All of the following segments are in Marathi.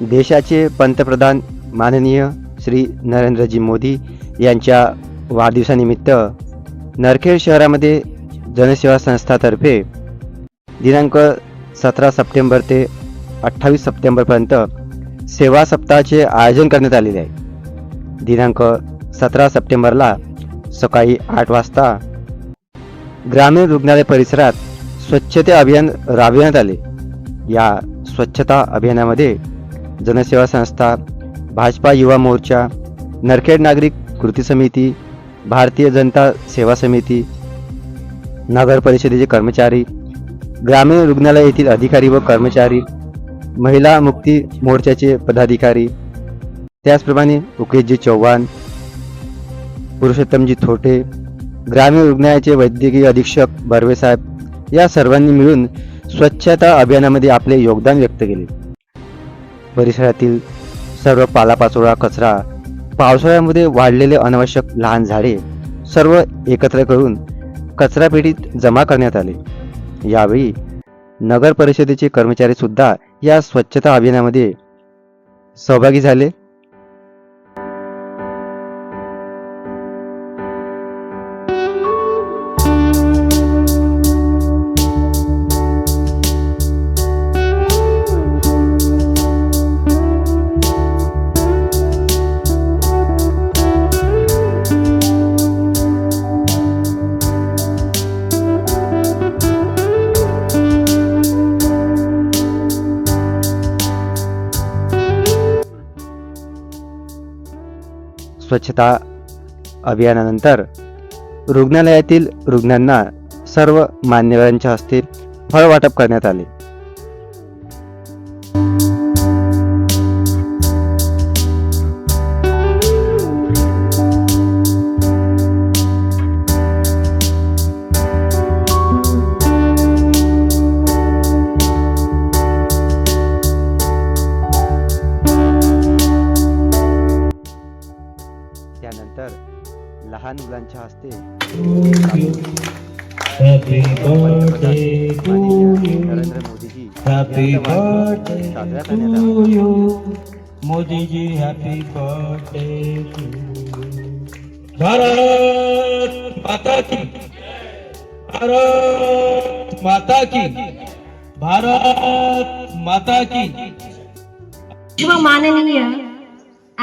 देशाचे पंतप्रधान माननीय श्री नरेंद्रजी मोदी यांच्या वाढदिवसानिमित्त नरखेड शहरामध्ये जनसेवा संस्थातर्फे दिनांक सतरा सप्टेंबर ते अठ्ठावीस सप्टेंबरपर्यंत सेवा सप्ताहाचे आयोजन करण्यात आलेले आहे. दिनांक सतरा सप्टेंबरला सकाळी आठ वाजता ग्रामीण रुग्णालय परिसरात स्वच्छता अभियान राबविण्यात आले. या स्वच्छता अभियानामध्ये जनसेवा संस्था भाजपा युवा मोर्चा नरखेड नागरिक कृती समिती भारतीय जनता सेवा समिती नगर परिषदेचे कर्मचारी ग्रामीण रुग्णालय येथील अधिकारी व कर्मचारी महिला मुक्ती मोर्चाचे पदाधिकारी त्याचप्रमाणे उकेशजी चव्हाण पुरुषोत्तमजी थोटे ग्रामीण रुग्णालयाचे वैद्यकीय अधीक्षक बर्वे साहेब या सर्वांनी मिळून स्वच्छता अभियानामध्ये आपले योगदान व्यक्त केले. परिसरातील सर्व पालापाचोळा कचरा पावसाळ्यामध्ये वाढलेले अनावश्यक लहान झाडे सर्व एकत्र करून कचरापेटीत जमा करण्यात आले. यावेळी नगर परिषदेचे कर्मचारी सुद्धा या स्वच्छता अभियानामध्ये सहभागी झाले. स्वच्छता अभियानानंतर रुग्णालयातील रुग्णांना सर्व मान्यवरांच्या हस्ते फळ वाटप करण्यात आले. dahan bulan Chaste. Happy birthday to you. Happy birthday to you. Modi ji, happy birthday to you. Bharat माता की भारत माता की भारत माता की विश्व माननीय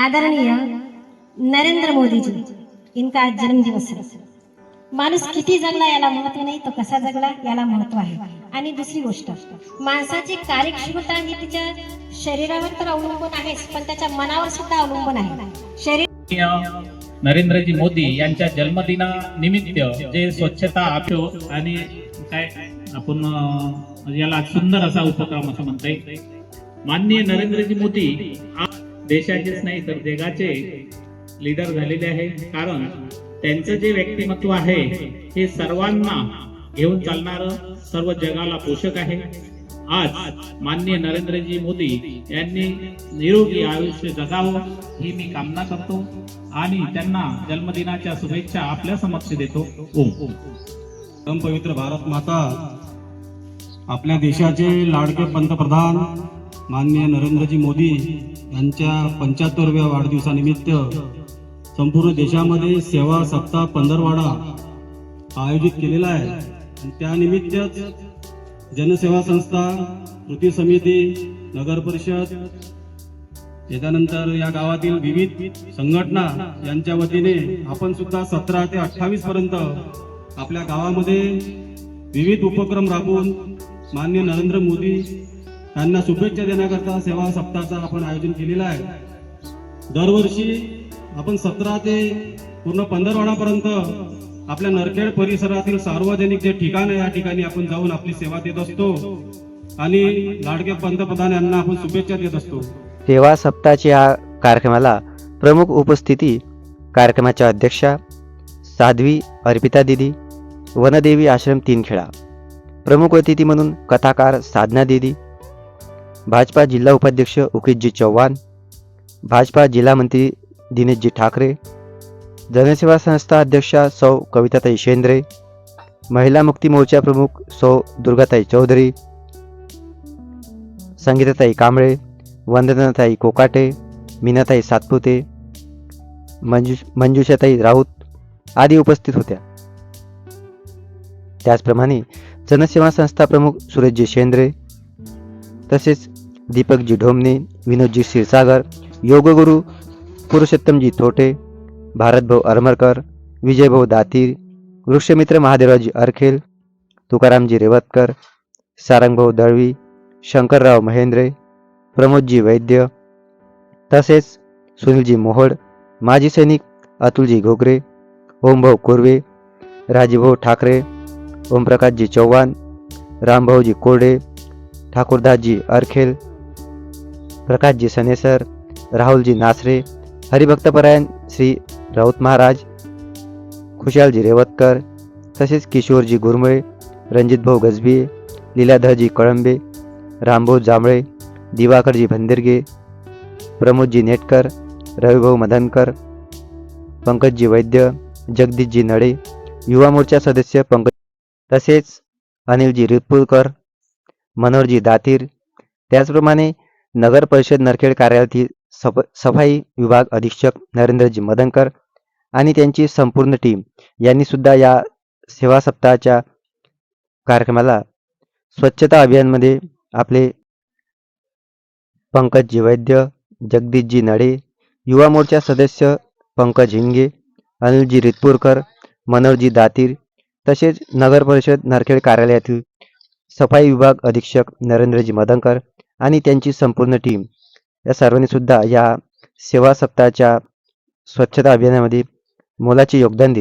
आदरणीय नरेंद्र मोदी जी इनका आज जन्मदिवस आहे. माणूस किती जगला याला महत्त्व नाही तो कसा जगला याला महत्त्व आहे. आणि दुसरी गोष्ट माणसाची कार्यक्षमता ही तिच्या शरीरावर तर अवलंबून आहेच पण त्याच्या मनावर सुद्धा अवलंबून आहे. शरीर नरेंद्रजी मोदी यांच्या जन्मदिना निमित्त जे स्वच्छता आपो आणि काय आपण याला सुंदर असा उपक्रम असं म्हणता येईल माननीय नरेंद्रजी मोदी देशाचेच नाही तर जगाचे लीडर झालेले आहे. कारण त्यांचं जे व्यक्तिमत्व आहे हे सर्वांना घेऊन चालणार सर्व जगाला पोषक आहे. आज माननीय नरेंद्रजी मोदी यांनी निरोगी आयुष्य जगावं ही मी कामना करतो. आणि त्यांना जन्मदिनाच्या शुभेच्छा आपल्या समक्ष देतो. ओम. परम पवित्र भारत माता आपल्या देशाचे लाडके पंतप्रधान माननीय नरेंद्रजी मोदी यांच्या पंच्याहत्तरव्या वाढदिवसानिमित्त संपूर्ण देशामध्ये सेवा सप्ताह पंधरवाडा आयोजित केलेला आहे. आणि त्यानिमित्तच जनसेवा संस्था कृती समिती नगर परिषद त्याच्यानंतर या गावातील विविध संघटना यांच्या वतीने आपण सुद्धा सतरा ते अठ्ठावीस पर्यंत आपल्या गावामध्ये विविध उपक्रम राबवून मान्य नरेंद्र मोदी यांना शुभेच्छा देण्याकरता सेवा सप्ताहाचं आपण आयोजन केलेलं आहे. दरवर्षी आपण सतरा ते पूर्ण पंधरवाडापर्यंत आपल्या नरखेड परिसरातील सार्वजनिक जे ठिकाण आहे या ठिकाणी आपण जाऊन आपली सेवा देत असतो. आणि लाडके पंतप्रधान यांना आपण शुभेच्छा देत असतो. सेवा सप्ताहाच्या या कार्यक्रमाला प्रमुख उपस्थिती कार्यक्रमाच्या अध्यक्षा साध्वी अर्पिता दिदी वनदेवी आश्रम तीनखेडा. प्रमुख अतिथी म्हणून कथाकार साधना दिदी भाजपा जिल्हा उपाध्यक्ष उकितजी चव्हाण भाजपा जिल्हा मंत्री दिनेशजी ठाकरे जनसेवा संस्था अध्यक्षा सौ कविताताई शेंद्रे महिला मुक्ती मोर्चा प्रमुख सौ दुर्गाताई चौधरी संगीताताई कांबळे वंदनाताई कोकाटे मीनाताई सातपुते मंजू मंजुषाताई राऊत आदी उपस्थित होत्या. त्याचप्रमाणे जनसेवा संस्था प्रमुख सुरेशजी शेंद्रे तसेच दीपकजी ढोमने विनोदजी क्षीरसागर योगगुरू पुरुषोत्तमजी थोटे भारतभाऊ अरमरकर विजयभाऊ दातीर, वृक्षमित्र महादेवरावजी अरखेल तुकारामजी रेवतकर सारंगभाऊ दळवी, शंकरराव महेंद्रे प्रमोदजी वैद्य, तसेच सुनीलजी मोहोळ, माजी सैनिक अतुलजी घोगरे ओमभाऊ कोरवे, राजीभाऊ ठाकरे, ओमप्रकाशजी चव्हाण रामभाऊजी कोरडे, ठाकूरदासजी अरखेल, प्रकाशजी सनेसर, राहुलजी नासरे हरिभक्तपरायण श्री राऊत महाराज खुशालजी रेवतकर तसेच किशोरजी गुरमळे रणजितभाऊ गजबिये लीलाधरजी कळंबे रामभाऊ जांभळे दिवाकरजी भंदिरगे प्रमोदजी नेटकर रविभाऊ मदनकर पंकजजी वैद्य जगदीशजी नडे युवा मोर्चा सदस्य पंकज तसेच अनिलजी रिपुलकर मनोहरजी दातीर. त्याचप्रमाणे नगर परिषद नरखेड कार्यालयातील सफ सफाई विभाग अधीक्षक नरेंद्रजी मदनकर आणि त्यांची संपूर्ण टीम यांनी सुद्धा या सेवा सप्ताहाच्या कार्यक्रमाला स्वच्छता अभियानमध्ये आपले पंकजजी वैद्य जगदीशजी नडे युवा मोर्चा सदस्य पंकज हिंगे अनिलजी रितपूरकर मनोजी दातीर तसेच नगर परिषद नरखेड कार्यालयातील सफाई विभाग अधीक्षक नरेंद्रजी मदनकर आणि त्यांची संपूर्ण टीम या सर्वांनी सुद्धा या सेवा सप्ताहाच्या स्वच्छता अभियानामध्ये मोलाचे योगदान दिले.